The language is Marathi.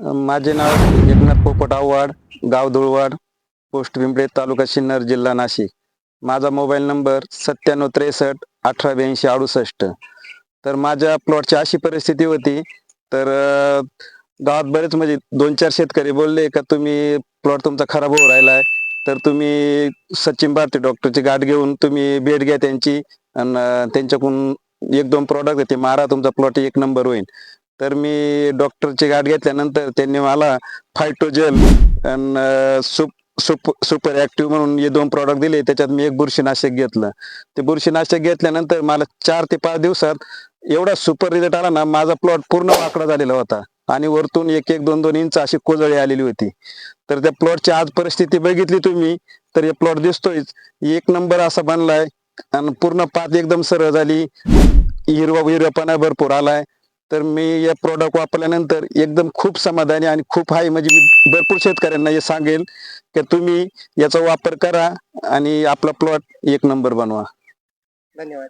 माझे नाव एकनाथ पोपट आव्हाड गाव धुळवाड पोस्ट पिंपळे तालुका सिन्नर जिल्हा नाशिक. माझा मोबाईल नंबर सत्त्याण्णव त्रेसष्ट अठरा ब्याऐंशी अडुसष्ट. तर माझ्या प्लॉटची अशी परिस्थिती होती तर गावात बरेच म्हणजे दोन चार शेतकरी बोलले का तुम्ही प्लॉट तुमचा खराब होऊ राहिलाय तर तुम्ही सचिन भारती डॉक्टरची गाठ घेऊन तुम्ही भेट घ्या त्यांची. आणि त्यांच्याकडून एक दोन प्रॉडक्ट ते मारा तुमचा प्लॉट एक नंबर होईल तर मी डॉक्टरची गाठ घेतल्यानंतर त्यांनी मला फायटोजेल आणि सुप सुप सुपर ऍक्टिव्ह म्हणून हे दोन प्रॉडक्ट दिले. त्याच्यात मी एक बुरशीनाशक घेतलं. ते बुरशीनाशक घेतल्यानंतर मला चार ते पाच दिवसात एवढा सुपर रिझल्ट आला ना माझा प्लॉट पूर्ण वाकडा झालेला होता. आणि वरतून एक एक दोन दोन इंच अशी कोजळी आलेली होती. तर त्या प्लॉटची आज परिस्थिती बघितली तुम्ही तर हे प्लॉट दिसतोय एक नंबर असा बनलाय. आणि पूर्ण पात एकदम सरळ झाली. हिरवा हिरवापणा भरपूर आलाय. तर मी या प्रॉडक्ट वापरल्यानंतर एकदम खूप समाधानी आणि खूप हाय म्हणजे मी भरपूर शेतकऱ्यांना हे सांगेल की तुम्ही याचा वापर करा आणि आपला प्लॉट एक नंबर बनवा. धन्यवाद.